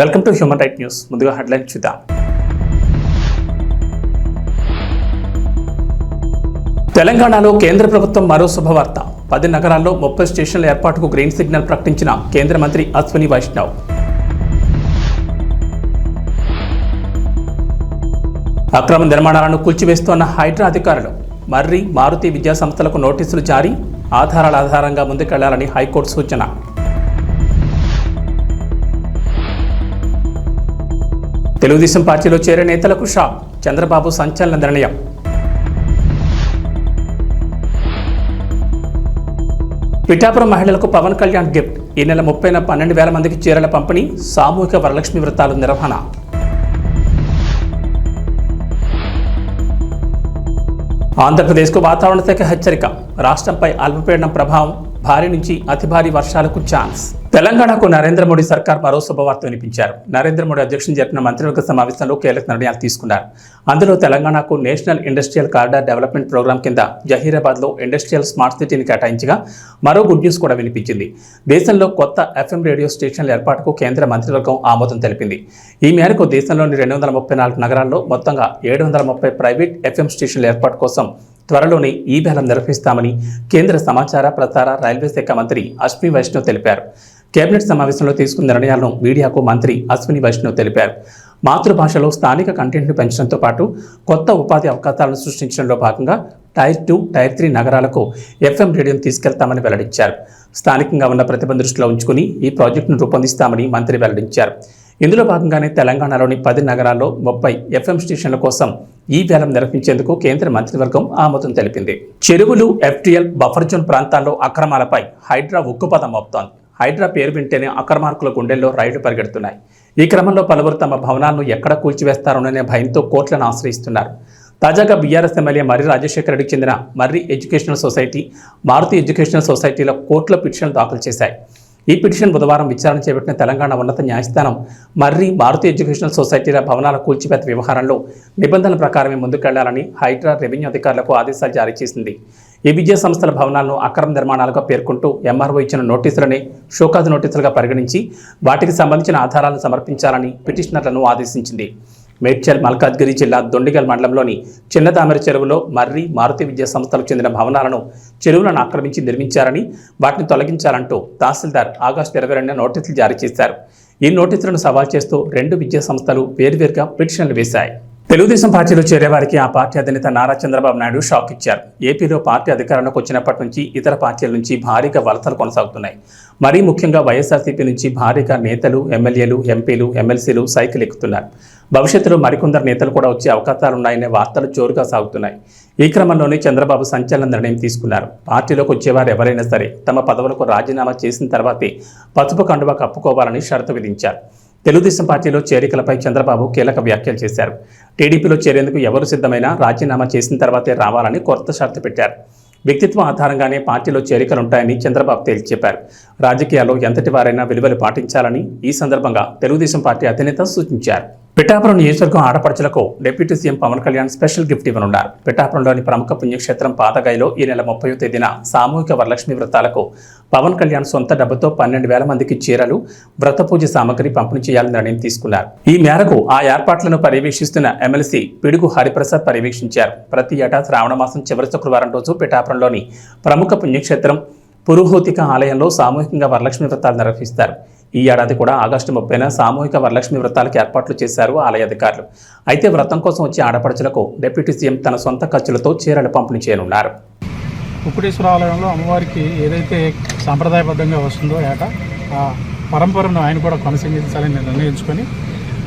Welcome to human right news. ముందుగా headline చూద్దాం. తెలంగాణలో కేంద్ర ప్రభుత్వం మరో శుభవార్త. పది నగరాల్లో ముప్పై స్టేషన్ల ఏర్పాటుకు గ్రీన్ సిగ్నల్ ప్రకటించిన కేంద్ర మంత్రి అశ్విని వైష్ణవ్. అక్రమ నిర్మాణాలను కూల్చివేస్తోన్న హైడ్రా అధికారులు. మర్రి మారుతి విద్యా సంస్థలకు నోటీసులు జారీ. ఆధారాల ఆధారంగా ముందుకెళ్ళాలని హైకోర్టు సూచన. తెలుగుదేశం పార్టీలో చేరే నేతలకు షాక్. చంద్రబాబు సంచలన నిర్ణయం. పిఠాపురం మహిళలకు పవన్ కళ్యాణ్ గిఫ్ట్. ఈ నెల ముప్పైన పన్నెండు వేల మందికి చీరల పంపిణీ సామూహిక వరలక్ష్మి వ్రతాలు నిర్వహణ. ఆంధ్రప్రదేశ్కు వాతావరణ శాఖ హెచ్చరిక. రాష్ట్రంపై అల్పపీడనం ప్రభావం భారీ నుంచి అతి భారీ వర్షాలకు ఛాన్స్. తెలంగాణకు నరేంద్ర మోడీ సర్కార్ మరో శుభవార్త వినిపించారు. నరేంద్ర మోడీ అధ్యక్షులు జరిపిన మంత్రివర్గ సమావేశంలో కీలక నిర్ణయాలు తీసుకున్నారు. అందులో తెలంగాణకు national industrial corridor development program కింద జహీరాబాద్లో ఇండస్ట్రియల్ స్మార్ట్ సిటీని కేటాయించగా మరో గుడ్ న్యూస్ కూడా వినిపించింది. దేశంలో కొత్త ఎఫ్ఎం రేడియో స్టేషన్ల ఏర్పాటుకు కేంద్ర మంత్రివర్గం ఆమోదం తెలిపింది. ఈ మేరకు దేశంలోని రెండు వందల ముప్పై నాలుగు నగరాల్లో మొత్తంగా ఏడు వందల ముప్పై ప్రైవేట్ ఎఫ్ఎం స్టేషన్ల ఏర్పాటు కోసం త్వరలోనే ఈ బేలం నిర్వహిస్తామని కేంద్ర సమాచార ప్రసార రైల్వే శాఖ మంత్రి అశ్విని వైష్ణవ్ తెలిపారు. కేబినెట్ సమావేశంలో తీసుకున్న నిర్ణయాలను మీడియాకు మంత్రి అశ్విని వైష్ణవ్ తెలిపారు. మాతృభాషలో స్థానిక కంటెంట్ను పెంచడంతో పాటు కొత్త ఉపాధి అవకాశాలను సృష్టించడంలో భాగంగా టైర్ టూ టైర్ త్రీ నగరాలకు ఎఫ్ఎం రేడియోను తీసుకెళ్తామని వెల్లడించారు. స్థానికంగా ఉన్న ప్రతిభ దృష్టిలో ఉంచుకుని ఈ ప్రాజెక్టును రూపొందిస్తామని మంత్రి వెల్లడించారు. ఇందులో భాగంగానే తెలంగాణలోని పది నగరాల్లో ముప్పై ఎఫ్ఎం స్టేషన్ల కోసం ఈ వేలం నిర్వహించేందుకు కేంద్ర మంత్రివర్గం ఆమోదం తెలిపింది. చెరువులు ఎఫ్టీఎల్ బఫర్ జోన్ ప్రాంతాల్లో అక్రమాలపై హైడ్రా ఉక్కుపదం మోపుతోంది. హైడ్రా పేరు వింటేనే అక్రమార్కుల గుండెల్లో రైళ్ళు పరిగెడుతున్నాయి. ఈ క్రమంలో పలువురు తమ భవనాలను ఎక్కడ కూల్చివేస్తారోననే భయంతో కోర్టులను ఆశ్రయిస్తున్నారు. తాజాగా బీఆర్ఎస్ ఎమ్మెల్యే మర్రి రాజశేఖర రెడ్డికి చెందిన Marri educational society Maruthi educational సొసైటీలో కోర్టులో పిటిషన్లు దాఖలు చేశాయి. ఈ పిటిషన్ బుధవారం విచారణ చేపట్టిన తెలంగాణ ఉన్నత న్యాయస్థానం మర్రి మారుతి ఎడ్యుకేషనల్ సొసైటీల భవనాల కూల్చిపేత వ్యవహారంలో నిబంధనల ప్రకారమే ముందుకెళ్ళాలని హైడ్రా రెవెన్యూ అధికారులకు ఆదేశాలు జారీ చేసింది. ఈ విద్యా సంస్థల భవనాలను అక్రమ నిర్మాణాలుగా పేర్కొంటూ ఎంఆర్ఓ ఇచ్చిన నోటీసులని షోకాజ్ నోటీసులుగా పరిగణించి వాటికి సంబంధించిన ఆధారాలను సమర్పించాలని పిటిషనర్లను ఆదేశించింది. మేడ్చల్ మల్కాజ్గిరి జిల్లా దొండిగల్ మండలంలోని చిన్నతామర చెరువులో మర్రి మారుతి విద్యా సంస్థలకు చెందిన భవనాలను చెరువులను ఆక్రమించి నిర్మించారని వాటిని తొలగించాలంటూ తహసీల్దార్ ఆగస్టు ఇరవై రెండున నోటీసులు జారీ చేశారు. ఈ నోటీసులను సవాల్ చేస్తూ రెండు విద్యా సంస్థలు వేర్వేరుగా పిటిషన్లు వేశాయి. తెలుగుదేశం పార్టీలో చేరేవారికి ఆ పార్టీ అధినేత నారా చంద్రబాబు నాయుడు షాక్ ఇచ్చారు. ఏపీలో పార్టీ అధికారంలోకి వచ్చినప్పటి నుంచి ఇతర పార్టీల నుంచి భారీగా వలసలు కొనసాగుతున్నాయి. మరీ ముఖ్యంగా వైఎస్ఆర్సీపీ నుంచి భారీగా నేతలు ఎమ్మెల్యేలు ఎంపీలు ఎమ్మెల్సీలు సైకిల్ ఎక్కుతున్నారు. భవిష్యత్తులో మరికొందరు నేతలు కూడా వచ్చే అవకాశాలున్నాయనే వార్తలు జోరుగా సాగుతున్నాయి. ఈ క్రమంలోనే చంద్రబాబు సంచలన నిర్ణయం తీసుకున్నారు. పార్టీలోకి వచ్చేవారు ఎవరైనా సరే తమ పదవులకు రాజీనామా చేసిన తర్వాతే పసుపు కండువా కప్పుకోవాలని షరతు విధించారు. తెలుగుదేశం పార్టీలో చేరికలపై చంద్రబాబు కీలక వ్యాఖ్యలు చేశారు. టీడీపీలో చేరేందుకు ఎవరు సిద్ధమైనా రాజీనామా చేసిన తర్వాతే రావాలని కొత్త షరతు పెట్టారు. వ్యక్తిత్వం ఆధారంగానే పార్టీలో చేరికలుంటాయని చంద్రబాబు తేల్చి చెప్పారు రాజకీయాల్లో ఎంతటి వారైనా విలువలు పాటించాలని ఈ సందర్భంగా తెలుగుదేశం పార్టీ అధినేత సూచించారు. పిఠాపురం నియోజకవర్గం ఆడపడుచులకు deputy CM Pawan Kalyan special gift ఇవ్వనున్నారు. పిఠాపురంలోని ప్రముఖ పుణ్యక్షేత్రం పాతగాయలో ఈ నెల ముప్పై తేదీన సామూహిక వరలక్ష్మి వ్రతాలకు పవన్ కళ్యాణ్ సొంత డబ్బుతో పన్నెండు వేల మందికి చీరలు వ్రత పూజ సామగ్రి పంపిణీ చేయాలని నిర్ణయం తీసుకున్నారు. ఈ మేరకు ఆ ఏర్పాట్లను పర్యవేక్షిస్తున్న ఎమ్మెల్సీ పిడుగు హరిప్రసాద్ పర్యవేక్షించారు. ప్రతి ఏటా శ్రావణ మాసం చివరి శుక్రవారం రోజు పిఠాపురంలోని ప్రముఖ పుణ్యక్షేత్రం పురోహోతిక ఆలయంలో సామూహికంగా వరలక్ష్మి వ్రతాలు నిర్వహిస్తారు. ఈ ఏడాది కూడా ఆగస్టు ముప్పైన సామూహిక వరలక్ష్మి వ్రతాలకు ఏర్పాట్లు చేశారు ఆలయ అధికారులు. అయితే వ్రతం కోసం వచ్చే ఆడపడుచులకు డిప్యూటీ సీఎం తన సొంత ఖర్చులతో చీరలు పంపిణీ చేయనున్నారు. కుక్కుటేశ్వర ఆలయంలో అమ్మవారికి ఏదైతే సాంప్రదాయబద్ధంగా వస్తుందో ఏట ఆ పరంపరను ఆయన కూడా కొనసాగించాలని నిర్ణయించుకొని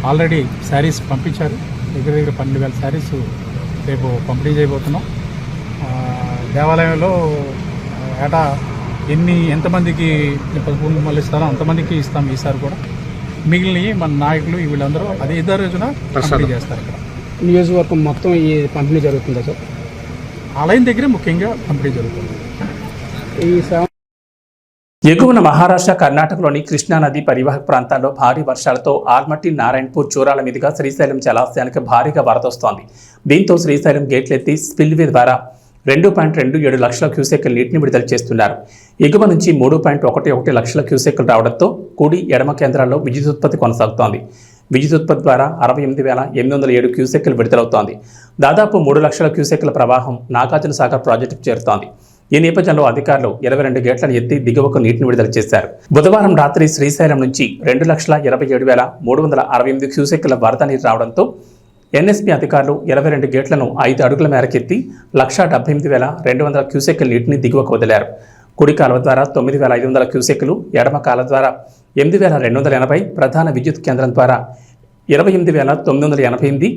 ఆల్రెడీ శారీస్ పంపించారు. దగ్గర దగ్గర పన్నెండు వేల శారీస్ రేపు పంపిణీ చేయబోతున్నాం. దేవాలయంలో ఏటా ఎన్ని ఎంతమందికి పసుపు మళ్ళీ ఇస్తారో అంతమందికి ఇస్తాం ఈసారి కూడా. మిగిలినవి మన నాయకులు వీళ్ళందరూ అదే ఇద్దరు రోజున పంపిణీ చేస్తారు ఇక్కడ. నియోజకవర్గం మొత్తం ఈ పంపిణీ జరుగుతుందా సార్? ఆలయం దగ్గరే ముఖ్యంగా పంపిణీ జరుగుతుంది. ఈ ఎగువన మహారాష్ట్ర కర్ణాటకలోని కృష్ణానది పరివాహక ప్రాంతాల్లో భారీ వర్షాలతో ఆల్మట్టి నారాయణపూర్ చూరాల మీదుగా శ్రీశైలం జలాశయానికి భారీగా వరదొస్తోంది దీంతో శ్రీశైలం గేట్లెత్తి స్పిల్వే ద్వారా రెండు పాయింట్ రెండు ఏడు లక్షల క్యూసెక్ల నీటిని విడుదల చేస్తున్నారు. ఎగువ నుంచి మూడు పాయింట్ ఒకటి ఒకటి లక్షల క్యూసెక్లు రావడంతో కూడి ఎడమ కేంద్రాల్లో విద్యుత్ ఉత్పత్తి కొనసాగుతోంది. విద్యుత్ ఉత్పత్తి ద్వారా అరవై ఎనిమిది వేల ఎనిమిది వందల ఏడు క్యూసెక్లు విడుదలవుతోంది. దాదాపు మూడు లక్షల క్యూసెక్ల ప్రవాహం నాగార్జున సాగర్ ప్రాజెక్టుకు చేరుతోంది. ఈ నేపథ్యంలో అధికారులు ఇరవై రెండు గేట్లను ఎత్తి దిగువకు నీటిని విడుదల చేశారు. బుధవారం రాత్రి శ్రీశైలం నుంచి రెండు లక్షల ఇరవై ఏడు వేల మూడు వందల అరవై ఎనిమిది క్యూసెక్ల వరద నీరు రావడంతో ఎన్ఎస్పీ అధికారులు ఇరవై రెండు గేట్లను ఐదు అడుగుల మేరకెత్తి లక్షా డెబ్బై ఎనిమిది వేల రెండు వందల క్యూసెక్కుల నీటిని దిగువకు వదిలారు. కుడి కాలువ ద్వారా తొమ్మిది వేల ఐదు వందల క్యూసెక్కులు ఎడమ కాలువ ద్వారా ఎనిమిది వేల రెండు వందల ఎనభై ప్రధాన విద్యుత్ కేంద్రం ద్వారా ఇరవై ఎనిమిది వేల తొమ్మిది వందల ఎనభై ఎనిమిది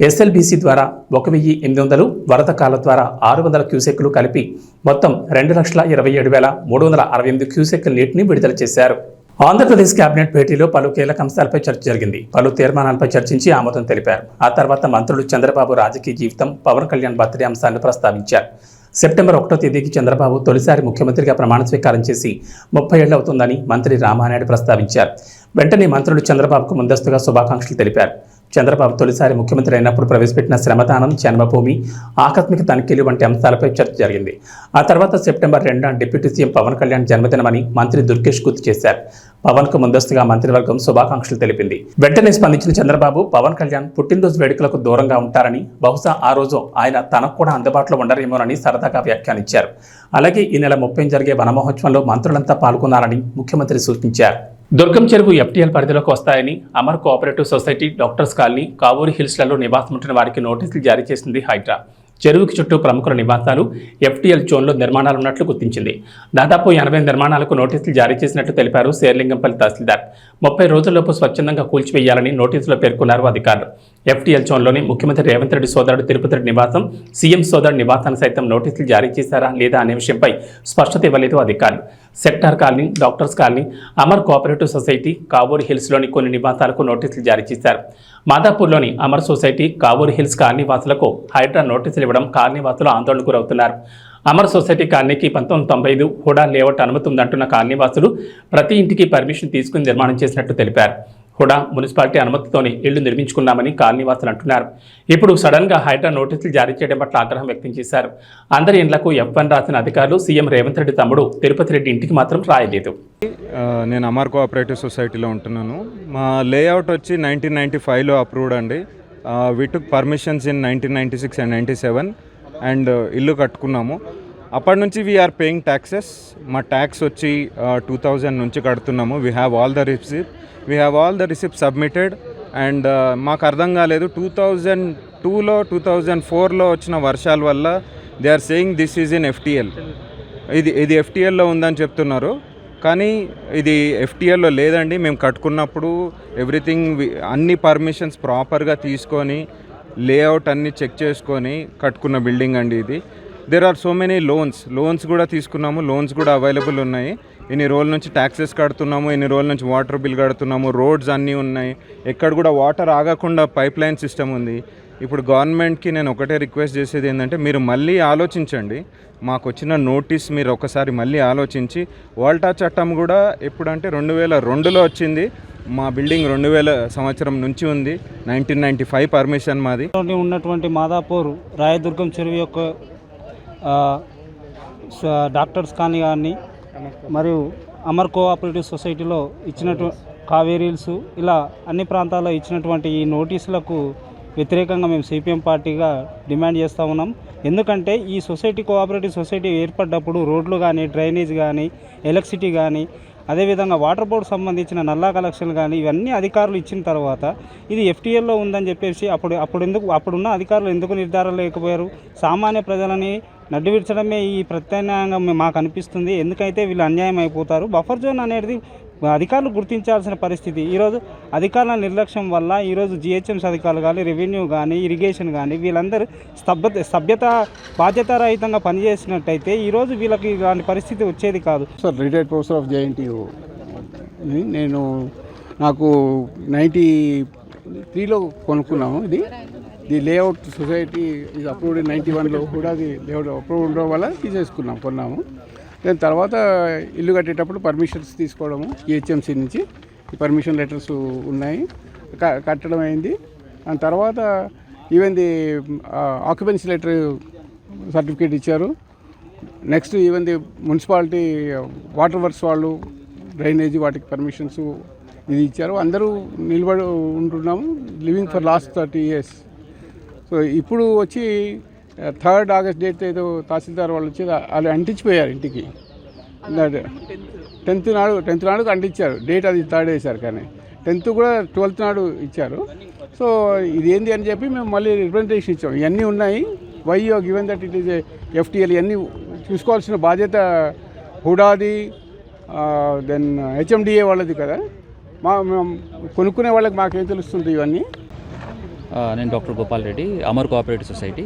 ఎస్ఎల్బీసీ ద్వారా ఒక వెయ్యి ఎనిమిది వందలు వరద కాలువ ద్వారా ఆరు వందల క్యూసెక్కులు కలిపి మొత్తం రెండు లక్షల ఇరవై ఏడు వేల మూడు వందల అరవై ఎనిమిది క్యూసెక్కుల నీటిని విడుదల చేశారు. ఆంధ్రప్రదేశ్ కేబినెట్ భేటీలో పలు కీలక అంశాలపై చర్చ జరిగింది. పలు తీర్మానాలపై చర్చించి ఆమోదం తెలిపారు. ఆ తర్వాత మంత్రులు చంద్రబాబు రాజకీయ జీవితం పవన్ కళ్యాణ్ బర్త్డే అంశాన్ని ప్రస్తావించారు. సెప్టెంబర్ ఒకటో తేదీకి చంద్రబాబు తొలిసారి ముఖ్యమంత్రిగా ప్రమాణ స్వీకారం చేసి ముప్పై ఏళ్ళు అవుతుందని మంత్రి రామానాయుడు ప్రస్తావించారు. వెంటనే మంత్రులు చంద్రబాబుకు ముందస్తుగా శుభాకాంక్షలు తెలిపారు. చంద్రబాబు తొలిసారి ముఖ్యమంత్రి అయినప్పుడు ప్రవేశపెట్టిన శ్రమదానం జన్మభూమి ఆకస్మిక తనిఖీలు వంటి అంశాలపై చర్చ జరిగింది. ఆ తర్వాత సెప్టెంబర్ రెండున డిప్యూటీ సీఎం పవన్ కళ్యాణ్ జన్మదినమని మంత్రి దుర్గేష్ గుర్తు చేశారు. పవన్కు ముందస్తుగా మంత్రివర్గం శుభాకాంక్షలు తెలిపింది. వెంటనే స్పందించిన చంద్రబాబు పవన్ కళ్యాణ్ పుట్టినరోజు వేడుకలకు దూరంగా ఉంటారని బహుశా ఆ రోజు ఆయన తనకు కూడా అందుబాటులో ఉండరేమోనని సరదాగా వ్యాఖ్యానించారు. అలాగే ఈ నెల ముప్పై జరిగే వనమహోత్సవంలో మంత్రులంతా పాల్గొన్నారని ముఖ్యమంత్రి సూచించారు. దుర్గం చెరువు ఎఫ్టీఎల్ పరిధిలోకి వస్తాయని Amar cooperative society doctors colony Kavuri హిల్స్లలో నివాసముంటున్న వారికి నోటీసులు జారీ చేసింది హైడ్రా. చెరువుకి చుట్టూ ప్రముఖుల నివాసాలు ఎఫ్టీఎల్ జోన్లో నిర్మాణాలు ఉన్నట్లు గుర్తించింది. దాదాపు ఎనభై నిర్మాణాలకు నోటీసులు జారీ చేసినట్లు తెలిపారు శేర్లింగంపల్లి తహసీల్దార్. ముప్పై రోజుల్లోపు స్వచ్ఛందంగా కూల్చివేయాలని నోటీసులో పేర్కొన్నారు అధికారులు. ఎఫ్టీఎల్ జోన్లోని ముఖ్యమంత్రి రేవంత్ రెడ్డి సోదరుడు తిరుపతి రెడ్డి నివాసం సీఎం సోదరుడు నివాసాన్ని సైతం నోటీసులు జారీ చేశారా లేదా అనే విషయంపై స్పష్టత ఇవ్వలేదు అధికారులు. Sector colony doctors colony Amar cooperative society Kavuru హిల్స్లోని కొన్ని నివాసాలకు నోటీసులు జారీ చేశారు. మాదాపూర్లోని Amar society Kavuru hills colony వాసులకు హైడ్రా నోటీసులు ఇవ్వడం కాలనీ వాసులు ఆందోళనకు గురవుతున్నారు. అమర్ సొసైటీ కాలనీకి పంతొమ్మిది తొంభై ఐదు హుడా లేఅవుట్ అనుమతి ఉందంటున్న కాలనీవాసులు ప్రతి ఇంటికి పర్మిషన్ తీసుకుని నిర్మాణం చేసినట్టు తెలిపారు. కూడా మున్సిపాలిటీ అనుమతితోనే ఇళ్ళు నిర్మించుకున్నామని కాలనీవాసులు అంటున్నారు. ఇప్పుడు సడన్గా హైడ్రా నోటీసులు జారీ చేయడం పట్ల ఆగ్రహం వ్యక్తం చేశారు. అందరి ఇండ్లకు ఎఫ్ రాసిన అధికారులు సీఎం రేవంత్ రెడ్డి తమ్ముడు తిరుపతి రెడ్డి ఇంటికి మాత్రం రాయలేదు. నేను అమర్ కోఆపరేటివ్ సొసైటీలో ఉంటున్నాను. మా లేఅవుట్ వచ్చి నైన్టీన్ నైంటీ ఫైవ్లో అప్రూవ్డ్ అండి. We took permissions in nineteen ninety six and ninety seven and ఇల్లు కట్టుకున్నాము. అప్పటి నుంచి వీఆర్ పేయింగ్ ట్యాక్సెస్ మా ట్యాక్స్ వచ్చి టూ థౌజండ్ నుంచి కడుతున్నాము. We have all the receipt we have all the receipt submitted and మాకు అర్థం కాలేదు. టూ థౌజండ్ టూలో టూ థౌజండ్ ఫోర్లో వచ్చిన వర్షాల వల్ల they are saying this is in FTL ఇది ఇది ఎఫ్టిఎల్లో ఉందని చెప్తున్నారు. కానీ ఇది ఎఫ్టిఎల్లో లేదండి. మేము కట్టుకున్నప్పుడు ఎవ్రీథింగ్ అన్ని పర్మిషన్స్ ప్రాపర్గా తీసుకొని లేఅవుట్ అన్ని చెక్ చేసుకొని కట్టుకున్న బిల్డింగ్ అండి ఇది. There are so many loans loans కూడా తీసుకున్నాము. లోన్స్ కూడా అవైలబుల్ ఉన్నాయి. ఇన్ని రోజుల నుంచి ట్యాక్సెస్ కడుతున్నాము ఇన్ని రోజుల నుంచి వాటర్ బిల్ కడుతున్నాము రోడ్స్ అన్నీ ఉన్నాయి. ఎక్కడ కూడా వాటర్ ఆగకుండా పైప్ లైన్ సిస్టమ్ ఉంది. ఇప్పుడు గవర్నమెంట్కి నేను ఒకటే రిక్వెస్ట్ చేసేది ఏంటంటే మీరు మళ్ళీ ఆలోచించండి. మాకు వచ్చిన నోటీస్ మీరు ఒకసారి మళ్ళీ ఆలోచించి వాల్టా చట్టం కూడా ఎప్పుడంటే రెండు వేల రెండులో వచ్చింది. మా బిల్డింగ్ రెండు వేల సంవత్సరం నుంచి ఉంది. నైన్టీన్ నైంటీ ఫైవ్ పర్మిషన్ మాది ఉన్నటువంటి మాదాపూర్ రాయదుర్గం చెరువు యొక్క డాక్టర్స్ కానీ కానీ మరియు అమర్ కోఆపరేటివ్ సొసైటీలో ఇచ్చినటు కావేరీల్స్ ఇలా అన్ని ప్రాంతాల్లో ఇచ్చినటువంటి ఈ నోటీసులకు వ్యతిరేకంగా మేము సిపిఎం పార్టీగా డిమాండ్ చేస్తూ ఉన్నాం. ఎందుకంటే ఈ సొసైటీ కోఆపరేటివ్ సొసైటీ ఏర్పడ్డప్పుడు రోడ్లు కానీ డ్రైనేజ్ కానీ ఎలక్ట్రిసిటీ కానీ అదేవిధంగా వాటర్ బోర్డు సంబంధించిన నల్లా కలెక్షన్లు కానీ ఇవన్నీ అధికారులు ఇచ్చిన తర్వాత ఇది ఎఫ్టీఎల్లో ఉందని చెప్పేసి అప్పుడు అప్పుడు ఎందుకు అప్పుడున్న అధికారులు ఎందుకు నిర్ధారణ లేకపోయారు? సామాన్య ప్రజలని నడ్డు విడ్చడమే ఈ ప్రత్యామ్నాయంగా మాకు అనిపిస్తుంది. ఎందుకైతే వీళ్ళు అన్యాయం అయిపోతారు బఫర్ జోన్ అనేది అధికారులు గుర్తించాల్సిన పరిస్థితి. ఈరోజు అధికారుల నిర్లక్ష్యం వల్ల ఈరోజు జిహెచ్ఎంసీ అధికారులు కానీ రెవెన్యూ కానీ ఇరిగేషన్ కానీ వీళ్ళందరూ స్తబ్ద సభ్యత బాధ్యతారహితంగా పనిచేసినట్టయితే ఈరోజు వీళ్ళకి ఇలాంటి పరిస్థితి వచ్చేది కాదు. Sir retired professor of JNTU నేను నాకు నైంటీ త్రీలో కొనుక్కున్నాము ఇది. ది లేఅవుట్ సొసైటీ ఇది అప్రూవ్డ్ నైంటీ వన్లో కూడా అది లేఅవుట్ అప్రూవ్ ఉండడం వల్ల తీసేసుకున్నాం కొన్నాము. దాని తర్వాత ఇల్లు కట్టేటప్పుడు పర్మిషన్స్ తీసుకోవడము ఈహెచ్ఎంసీ నుంచి ఈ పర్మిషన్ లెటర్స్ ఉన్నాయి క- కట్టడం అయింది. దాని తర్వాత even the occupancy letter certificate ఇచ్చారు. Next even the municipality water works వాళ్ళు డ్రైనేజీ వాటికి పర్మిషన్స్ ఇది ఇచ్చారు. అందరూ నిలబడి ఉంటున్నాము living for last thirty years so ఇప్పుడు వచ్చి థర్డ్ ఆగస్ట్ డేట్ ఏదో తహసీల్దార్ వాళ్ళు వచ్చి వాళ్ళు అంటించిపోయారు ఇంటికి. టెన్త్ నాడు టెన్త్ నాడు అంటించారు. డేట్ అది థర్డ్ వేశారు కానీ. టెన్త్ కూడా ట్వెల్త్ నాడు ఇచ్చారు. సో ఇది ఏంది అని చెప్పి మేము మళ్ళీ రిప్రజెంటేషన్ ఇచ్చాం. ఇవన్నీ ఉన్నాయి. Why you given that it is FTL ఇవన్నీ చూసుకోవాల్సిన బాధ్యత హుడాది దెన్ హెచ్ఎండిఏ వాళ్ళది కదా. మా మేము కొనుక్కునే వాళ్ళకి మాకేం తెలుస్తుంది ఇవన్నీ? నేను doctor Gopal Reddy Amar cooperative society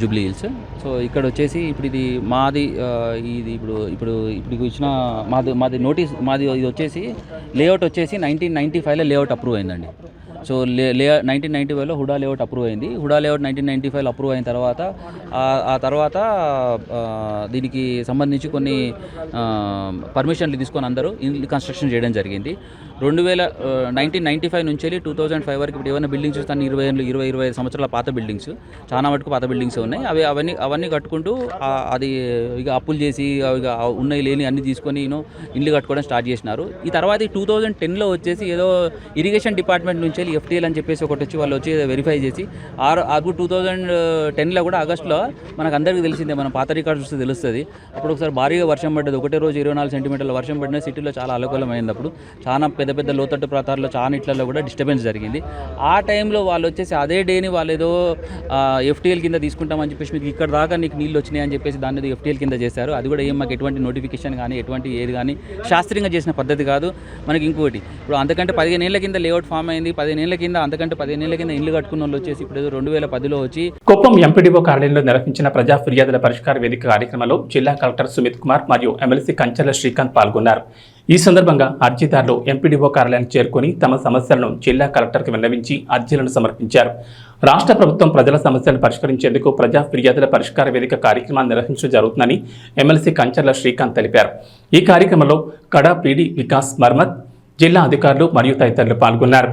Jubilee Hills. So ఇక్కడ వచ్చేసి ఇప్పుడు ఇది మాది ఇది ఇప్పుడు ఇప్పుడు ఇప్పుడు ఇచ్చిన మాది మాది నోటీస్ మాది ఇది వచ్చేసి లేఅవుట్ వచ్చేసి నైన్టీన్ నైంటీ ఫైవ్లో లేఅవుట్ అప్రూవ్ అయిందండి. So lay lay nineteen ninety ఫైవ్లో హుడా లేఅవుట్ అప్రూవ్ అయింది. హుడా లేఅవుట్ నైన్టీన్ నైంటీ ఫైవ్లో అప్రూవ్ అయిన తర్వాత ఆ- తర్వాత దీనికి సంబంధించి కొన్ని పర్మిషన్లు తీసుకొని అందరూ ఇల్లు కన్స్ట్రక్షన్ చేయడం జరిగింది. రెండు వేల నైన్టీన్ నైంటీ ఫైవ్ నుంచి వెళ్ళి టూ థౌసండ్ ఫైవ్ వరకు ఇప్పుడు ఏమైనా బిల్డింగ్స్ చూస్తాను ఇరవై ఏళ్ళు ఇరవై ఇరవై ఐదు సంవత్సరాల పాత బిల్డింగ్స్ చాలా మటుకు పాత బిల్డింగ్స్ ఉన్నాయి. అవి అవన్నీ అవన్నీ కట్టుకుంటూ అది ఇక అప్పులు చేసి ఇక ఉన్నాయి లేని అన్ని తీసుకొని నేను ఇల్లు కట్టుకోవడం స్టార్ట్ చేసినారు. ఈ తర్వాత ఈ టూ థౌజండ్ టెన్లో వచ్చేసి ఏదో ఇరిగేషన్ డిపార్ట్మెంట్ నుంచి వెళ్ళి ఎఫ్టీఎల్ అని చెప్పేసి ఒకటి వచ్చి వాళ్ళు వచ్చి వెరిఫై చేసి ఆరు అప్పుడు టూ థౌజండ్ టెన్లో కూడా ఆగస్టులో మనకు అందరికీ తెలిసిందే మనం పాత రికార్డ్స్ చూస్తే తెలుస్తుంది. అప్పుడు ఒకసారి భారీగా వర్షం పడ్డది. ఒకటే రోజు ఇరవై నాలుగు సెంటీమీటర్ల వర్షం పడిన సిటీలో చాలా అలకూలమైంది అప్పుడు. చాలా పెద్ద పెద్ద లోతట్టు ప్రాంతాల్లో చాలా ఇట్లలో కూడా డిస్టర్బెన్స్ జరిగింది. ఆ టైంలో వాళ్ళు వచ్చేసి అదే డేని వాళ్ళు ఏదో ఎఫ్టీఎల్ కింద తీసుకుంటామని చెప్పేసి మీకు ఇక్కడ దాకా నీకు నీళ్ళు వచ్చినాయి అని చెప్పేసి దాన్ని ఎఫ్టీఎల్ కింద చేశారు. అది కూడా ఏం మాకు ఎటువంటి నోటిఫికేషన్ కానీ ఎటువంటి ఏది కానీ శాస్త్రీయంగా చేసిన పద్ధతి కాదు. మనకి ఇంకోటి ఇప్పుడు అంతకంటే పదిహేను ఏళ్ళ కింద లేఅవుట్ ఫామ్ అయింది పదిహేను ఏళ్ళ కింద అంతకంటే పదిహేను ఏళ్ళ కింద ఇల్లు కట్టుకున్న వాళ్ళు వచ్చేసి ఇప్పుడు ఏదో రెండు వేల పదిలో వచ్చి కుప్పం ఎంపీడీఓ కార్యాలయంలో నిర్వహించిన ప్రజా ఫిర్యాదుల పరిష్కార వేదిక కార్యక్రమంలో జిల్లా కలెక్టర్ సుమిత్ కుమార్ మరియు ఎమ్మెల్సీ కంచెల శ్రీకాంత్ పాల్గొన్నారు. ఈ సందర్భంగా అర్జీదారులు ఎంపీడీఓ కార్యాలయానికి చేరుకుని తమ సమస్యలను జిల్లా కలెక్టర్కి విన్నవించి అర్జీలను సమర్పించారు. రాష్ట్ర ప్రభుత్వం ప్రజల సమస్యలను పరిష్కరించేందుకు ప్రజా ఫిర్యాదుల పరిష్కార వేదిక కార్యక్రమాన్ని నిర్వహించడం జరుగుతుందని ఎమ్మెల్సీ కంచర్ల శ్రీకాంత్ తెలిపారు. ఈ కార్యక్రమంలో కడా పీడీ వికాస్ మర్మత్ జిల్లా అధికారులు మరియు తదితరులు పాల్గొన్నారు.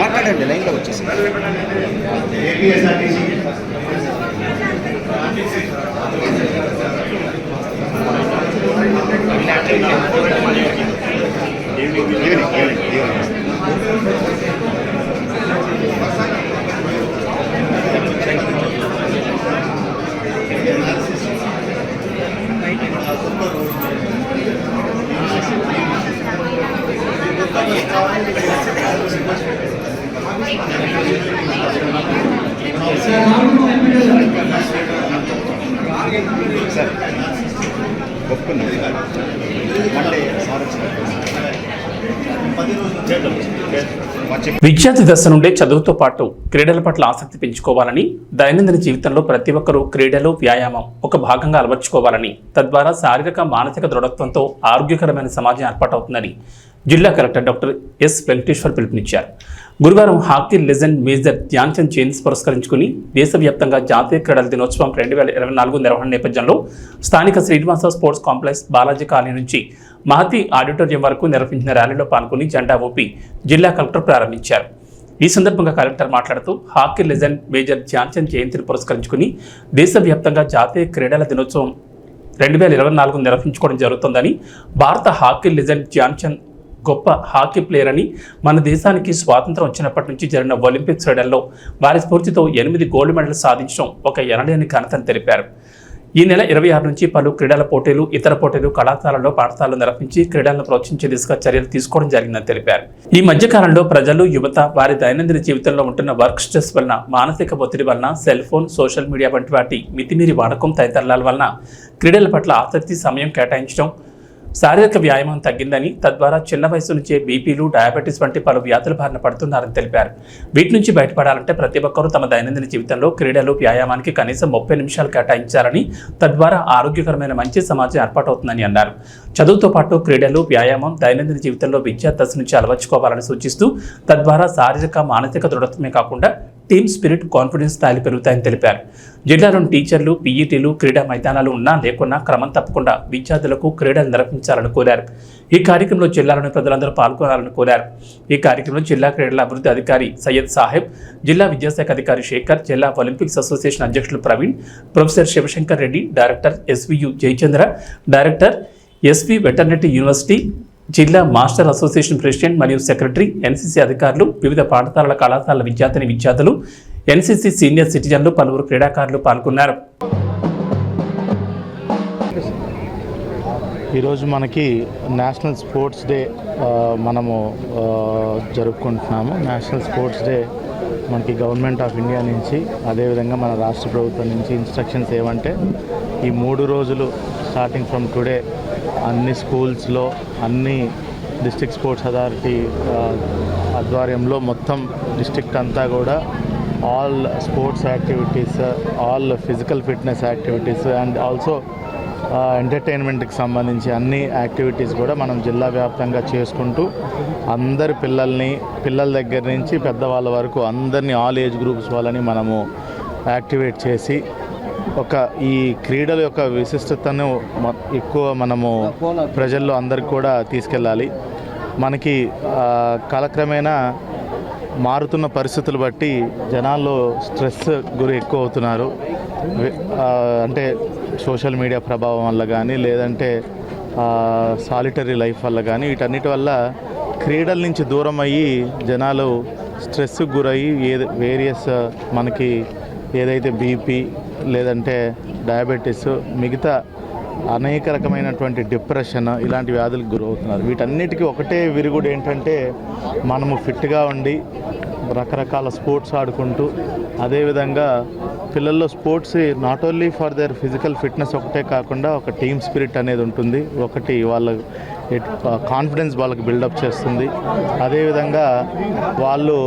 మాట్లాడండి లైన్లో వచ్చేసి. ఈవినింగ్ ఈవినింగ్ ఈవినింగ్ సార్ ఒప్పుకున్నాం మండే సార్ వచ్చిన పది రోజులు విద్యార్థి దశ నుండే చదువుతో పాటు క్రీడల పట్ల ఆసక్తి పెంచుకోవాలని దైనందిన జీవితంలో ప్రతి ఒక్కరూ క్రీడలు వ్యాయామం ఒక భాగంగా అలవర్చుకోవాలని తద్వారా శారీరక మానసిక దృఢత్వంతో ఆరోగ్యకరమైన సమాజం ఏర్పాటవుతుందని జిల్లా కలెక్టర్ డాక్టర్ ఎస్ వెంకటేశ్వర్ పిలుపునిచ్చారు. గురువారం హాకీ లెజెండ్ మేజర్ ధ్యాన్చంద్ జయంతి పురస్కరించుకుని దేశవ్యాప్తంగా జాతీయ క్రీడల దినోత్సవం రెండు వేల ఇరవై నాలుగు నిర్వహణ నేపథ్యంలో స్థానిక Srinivasa sports complex Balaji colony నుంచి మహతి ఆడిటోరియం వరకు నిర్వహించిన ర్యాలీలో పాల్గొని జెండా ఊపి జిల్లా కలెక్టర్ ప్రారంభించారు. ఈ సందర్భంగా కలెక్టర్ మాట్లాడుతూ హాకీ లెజెండ్ మేజర్ ధ్యాన్చంద్ జయంతిని పురస్కరించుకుని దేశవ్యాప్తంగా జాతీయ క్రీడల దినోత్సవం రెండు వేల ఇరవై నాలుగు నిర్వహించుకోవడం జరుగుతుందని భారత హాకీ లెజెండ్ ధ్యాన్చంద్ గొప్ప హాకీ ప్లేయర్ అని మన దేశానికి స్వాతంత్రం వచ్చినప్పటి నుంచి జరిగిన ఒలింపిక్స్ క్రీడల్లో వారి స్ఫూర్తితో ఎనిమిది గోల్డ్ మెడల్ సాధించడం ఒక ఎనలేని ఘనతని తెలిపారు. ఈ నెల ఇరవై ఆరు నుంచి పలు క్రీడల పోటీలు ఇతర పోటీలు కళాశాలలో పాఠశాలలు నిర్వహించి క్రీడలను ప్రోత్సహించే దిశగా చర్యలు తీసుకోవడం జరిగిందని తెలిపారు. ఈ మధ్యకాలంలో ప్రజలు యువత వారి దైనందిన జీవితంలో ఉంటున్న వర్క్ స్ట్రెస్ వలన మానసిక ఒత్తిడి వలన సెల్ ఫోన్ సోషల్ మీడియా వంటి వాటి మితిమీరి వాడకం తదితరాల వలన క్రీడల పట్ల ఆసక్తి సమయం కేటాయించడం శారీరక వ్యాయామం తగ్గిందని తద్వారా చిన్న వయసు నుంచే బీపీలు డయాబెటీస్ వంటి పలు వ్యాధుల బారిన పడుతున్నారని తెలిపారు. వీటి నుంచి బయటపడాలంటే ప్రతి ఒక్కరూ తమ దైనందిన జీవితంలో క్రీడలు వ్యాయామానికి కనీసం ముప్పై నిమిషాలు కేటాయించాలని తద్వారా ఆరోగ్యకరమైన మంచి సమాజం ఏర్పాటవుతుందని అన్నారు. చదువుతో పాటు క్రీడలు వ్యాయామం దైనందిన జీవితంలో విద్యా దశ నుంచి అలవర్చుకోవాలని సూచిస్తూ తద్వారా శారీరక మానసిక దృఢత్వమే కాకుండా టీమ్ స్పిరిట్ కాన్ఫిడెన్స్ స్థాయిలు పెరుగుతాయని తెలిపారు. జిల్లాలోని టీచర్లు పీఈటీలు క్రీడా మైదానాలు ఉన్నా లేకున్నా క్రమం తప్పకుండా విద్యార్థులకు క్రీడలు నిర్వహించాలని కోరారు. ఈ కార్యక్రమంలో జిల్లాలోని ప్రజలందరూ పాల్గొనాలని కోరారు. ఈ కార్యక్రమంలో జిల్లా క్రీడల అభివృద్ధి అధికారి సయ్యద్ సాహెబ్ జిల్లా విద్యాశాఖ అధికారి శేఖర్ జిల్లా ఒలింపిక్స్ అసోసియేషన్ అధ్యక్షులు Praveen professor Shivashankar Reddy director SVU Jayachandra director SV veterinary university జిల్లా మాస్టర్ అసోసియేషన్ ప్రెసిడెంట్ మరియు సెక్రటరీ ఎన్సీసీ అధికారులు వివిధ పాఠశాలల కళాశాలల విద్యార్థిని విద్యార్థులు ఎన్సీసీ సీనియర్ సిటిజన్లు పలువురు క్రీడాకారులు పాల్గొన్నారు. ఈరోజు మనకి నేషనల్ స్పోర్ట్స్ డే మనము జరుపుకుంటున్నాము. నేషనల్ స్పోర్ట్స్ డే మనకి గవర్నమెంట్ ఆఫ్ ఇండియా నుంచి అదేవిధంగా మన రాష్ట్ర ప్రభుత్వం నుంచి ఇన్స్ట్రక్షన్స్ ఏమంటే ఈ మూడు రోజులు స్టార్టింగ్ ఫ్రమ్ టుడే అన్ని స్కూల్స్లో అన్ని డిస్టిక్ స్పోర్ట్స్ అథారిటీ ఆధ్వర్యంలో మొత్తం డిస్టిక్ట్ అంతా కూడా all sports activities all physical fitness activities and also ఎంటర్టైన్మెంట్కి సంబంధించి అన్ని యాక్టివిటీస్ కూడా మనం జిల్లా వ్యాప్తంగా చేసుకుంటూ అందరి పిల్లల్ని పిల్లల దగ్గర నుంచి పెద్దవాళ్ళ వరకు అందరినీ ఆల్ ఏజ్ గ్రూప్స్ వాళ్ళని మనము యాక్టివేట్ చేసి ఒక ఈ క్రీడల యొక్క విశిష్టతను ఎక్కువ మనము ప్రజల్లో అందరికి కూడా తీసుకెళ్ళాలి. మనకి కాలక్రమేణా మారుతున్న పరిస్థితులు బట్టి జనాల్లో స్ట్రెస్ గురి ఎక్కువ అవుతున్నారు అంటే సోషల్ మీడియా ప్రభావం వల్ల కానీ లేదంటే సాలిటరీ లైఫ్ వల్ల కానీ వీటన్నిటి వల్ల క్రీడల నుంచి దూరం అయ్యి జనాలు స్ట్రెస్కి గురయ్యి ఏ వేరియస్ మనకి ఏదైతే బీపీ లేదంటే డయాబెటీస్ మిగతా అనేక రకమైనటువంటి డిప్రెషన్ ఇలాంటి వ్యాధులకు గురవుతున్నారు. వీటన్నిటికీ ఒకటే విరుగుడు ఏంటంటే మనము ఫిట్గా ఉండి రకరకాల స్పోర్ట్స్ ఆడుకుంటూ అదేవిధంగా పిల్లల్లో sports not only for their physical fitness ఒకటే కాకుండా ఒక టీమ్ స్పిరిట్ అనేది ఉంటుంది. ఒకటి వాళ్ళ కాన్ఫిడెన్స్ వాళ్ళకి బిల్డప్ చేస్తుంది. అదేవిధంగా వాళ్ళు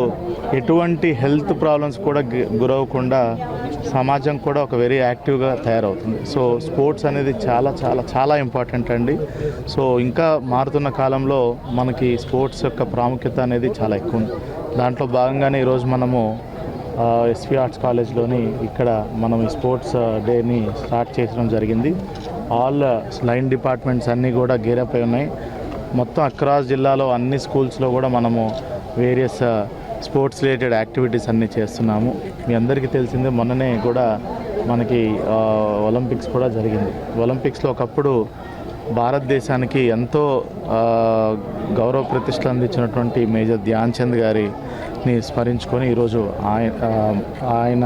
ఎటువంటి హెల్త్ ప్రాబ్లమ్స్ కూడా గురవకుండా సమాజం కూడా ఒక వెరీ యాక్టివ్గా తయారవుతుంది. సో స్పోర్ట్స్ అనేది చాలా చాలా చాలా ఇంపార్టెంట్ అండి. సో ఇంకా మారుతున్న కాలంలో మనకి స్పోర్ట్స్ యొక్క ప్రాముఖ్యత అనేది చాలా ఎక్కువ ఉంది. దాంట్లో భాగంగానే ఈరోజు మనము ఎస్వి ఆర్ట్స్ కాలేజ్లోని ఇక్కడ మనం ఈ స్పోర్ట్స్ డేని స్టార్ట్ చేయడం జరిగింది. ఆల్ లైన్ డిపార్ట్మెంట్స్ అన్నీ కూడా గేరప్ అయి ఉన్నాయి. మొత్తం అక్రాస్ జిల్లాలో అన్ని స్కూల్స్లో కూడా మనము వేరియస్ స్పోర్ట్స్ రిలేటెడ్ యాక్టివిటీస్ అన్నీ చేస్తున్నాము. మీ అందరికీ తెలిసిందే మొన్ననే కూడా మనకి uh, ఒలింపిక్స్ కూడా జరిగింది. ఒలింపిక్స్లో ఒకప్పుడు భారతదేశానికి ఎంతో uh, గౌరవ ప్రతిష్టలు అందించినటువంటి మేజర్ ధ్యాన్ చంద్ గారిని స్మరించుకొని ఈరోజు uh, ఆయన ఆయన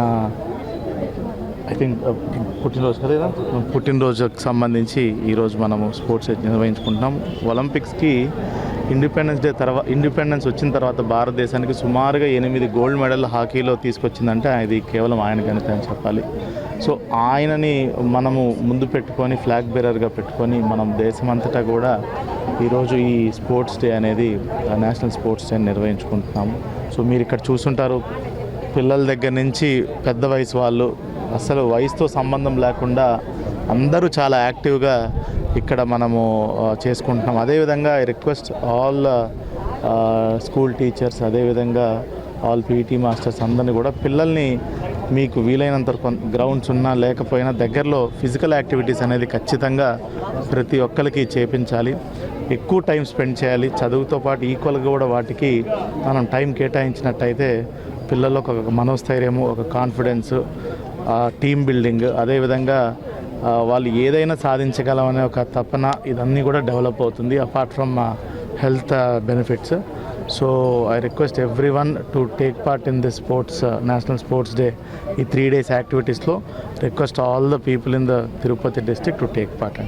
ఐ థింక్ uh, పుట్టినరోజు కదా పుట్టినరోజుకి సంబంధించి ఈరోజు మనము స్పోర్ట్స్ నిర్వహించుకుంటున్నాం ఒలింపిక్స్కి ఇండిపెండెన్స్ డే తర్వాత ఇండిపెండెన్స్ వచ్చిన తర్వాత భారతదేశానికి సుమారుగా ఎనిమిది గోల్డ్ మెడల్ హాకీలో తీసుకొచ్చిందంటే అది కేవలం ఆయన ఘనత అని చెప్పాలి. సో ఆయనని మనము ముందు పెట్టుకొని ఫ్లాగ్ బేరర్గా పెట్టుకొని మనం దేశమంతటా కూడా ఈరోజు ఈ స్పోర్ట్స్ డే అనేది నేషనల్ స్పోర్ట్స్ డే నిర్వహించుకుంటున్నాము. సో మీరు ఇక్కడ చూసుంటారు పిల్లల దగ్గర నుంచి పెద్ద వయసు వాళ్ళు అసలు వయసుతో సంబంధం లేకుండా అందరూ చాలా యాక్టివ్గా ఇక్కడ మనము చేసుకుంటున్నాం. అదేవిధంగా I request all school teachers అదేవిధంగా ఆల్ పీటీ మాస్టర్స్ అందరినీ కూడా పిల్లల్ని మీకు వీలైనంత గ్రౌండ్స్ ఉన్నా లేకపోయినా దగ్గరలో ఫిజికల్ యాక్టివిటీస్ అనేది ఖచ్చితంగా ప్రతి ఒక్కరికి చేపించాలి. ఎక్కువ టైం స్పెండ్ చేయాలి. చదువుతో పాటు ఈక్వల్గా కూడా వాటికి మనం టైం కేటాయించినట్టయితే పిల్లలకు ఒక మనోస్థైర్యము ఒక కాన్ఫిడెన్స్ టీమ్ బిల్డింగ్ అదేవిధంగా వాళ్ళు ఏదైనా సాధించగలమనే ఒక తపన ఇదన్నీ కూడా డెవలప్ అవుతుంది apart from health benefits so I request every one to take part in the sports national sports day ఈ త్రీ డేస్ యాక్టివిటీస్లో request all the people in the Tirupati district to take part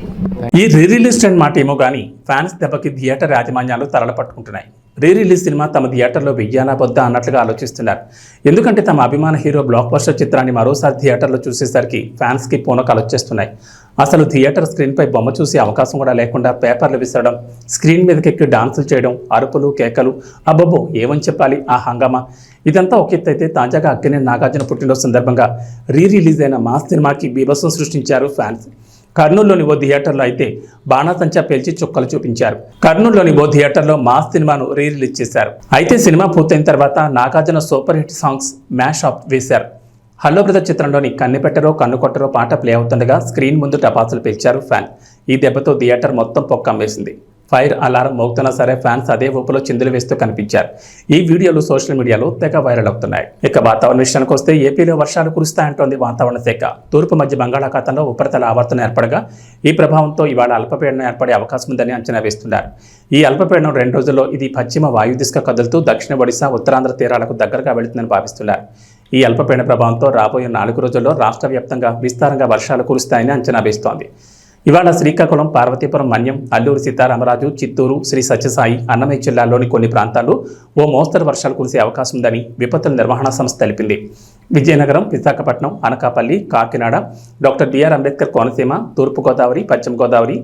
ఈ re release and మాట ఏమో కానీ fans దెబ్బకి theatre యాజమాన్యాలు తరలపట్టుకుంటున్నాయి re release cinema తమ థియేటర్లో వెయ్యాలా వద్దా అన్నట్లుగా ఆలోచిస్తున్నారు. ఎందుకంటే తమ అభిమాన హీరో బ్లాక్ బస్టర్ చిత్రాన్ని మరోసారి థియేటర్లో చూసేసరికి ఫ్యాన్స్కి పూనకాలు వచ్చేస్తున్నాయి. అసలు థియేటర్ స్క్రీన్పై బొమ్మ చూసే అవకాశం కూడా లేకుండా పేపర్లు విసరడం స్క్రీన్ మీదకి ఎక్కి డాన్సులు చేయడం అరుపులు కేకలు అబ్బబ్బో ఏమని చెప్పాలి ఆ హంగామా? ఇదంతా ఒక ఎత్తు అయితే తాజాగా అక్కినే నాగార్జున పుట్టినరోజు సందర్భంగా రీ రిలీజ్ అయిన మాస్ సినిమాకి బీభత్సం సృష్టించారు ఫ్యాన్స్. కర్నూలులోని ఓ థియేటర్లో అయితే బాణాసంచా పేల్చి చుక్కలు చూపించారు. కర్నూలులోని ఓ థియేటర్లో మాస్ సినిమాను రీ రిలీజ్ చేశారు. అయితే సినిమా పూర్తయిన తర్వాత Nagarjuna super hit songs mashup వేశారు. హలో బ్రదర్ చిత్రంలోని కన్నెపెట్టరో కన్ను కొట్టరో పాట ప్లే అవుతుండగా స్క్రీన్ ముందు టపాసులు పేల్చారు ఫ్యాన్. ఈ దెబ్బతో థియేటర్ మొత్తం పొక్కం వేసింది ఫైర్ అలారం మోగుతున్నా సరే ఫ్యాన్స్ అదే ఊపులో చిందులు వేస్తూ కనిపించారు. ఈ వీడియోలు సోషల్ మీడియాలో తెగ వైరల్ అవుతున్నాయి. ఇక వాతావరణ విషయానికి వస్తే ఏపీలో వర్షాలు కురుస్తాయంటోంది వాతావరణ శాఖ. తూర్పు మధ్య బంగాళాఖాతంలో ఉపరితల ఆవర్తనం ఏర్పడగా ఈ ప్రభావంతో ఇవాళ అల్పపీడనం ఏర్పడే అవకాశం ఉందని అంచనా వేస్తున్నారు. ఈ అల్పపీడనం రెండు రోజుల్లో ఇది పశ్చిమ వాయు దిశగా కదులుతూ దక్షిణ ఒడిశా ఉత్తరాంధ్ర తీరాలకు దగ్గరగా వెళుతుందని భావిస్తున్నారు. ఈ అల్పపీడన ప్రభావంతో రాబోయే నాలుగు రోజుల్లో రాష్ట్ర వ్యాప్తంగా విస్తారంగా వర్షాలు కురుస్తాయని అంచనా వేస్తోంది. ఇవాళ శ్రీకాకుళం పార్వతీపురం మన్యం అల్లూరు సీతారామరాజు చిత్తూరు శ్రీ సత్యసాయి అన్నమయ్య జిల్లాల్లోని కొన్ని ప్రాంతాల్లో ఓ మోస్తరు వర్షాలు కురిసే అవకాశం ఉందని విపత్తుల నిర్వహణ సంస్థ తెలిపింది. Vizianagaram Visakhapatnam Anakapalli Kakinada doctor B R Ambedkar Konaseema తూర్పుగోదావరి పశ్చిమ గోదావరి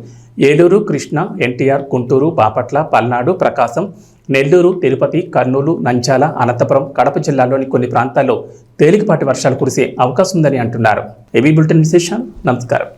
ఏలూరు కృష్ణ ఎన్టీఆర్ గుంటూరు బాపట్ల పల్నాడు ప్రకాశం నెల్లూరు తిరుపతి కర్నూలు నంచాల అనంతపురం కడప జిల్లాల్లోని కొన్ని ప్రాంతాల్లో తేలికపాటి వర్షాలు కురిసే అవకాశం ఉందని అంటున్నారు. ఏబీ బులెటిన్ విశేషాలు నమస్కారం.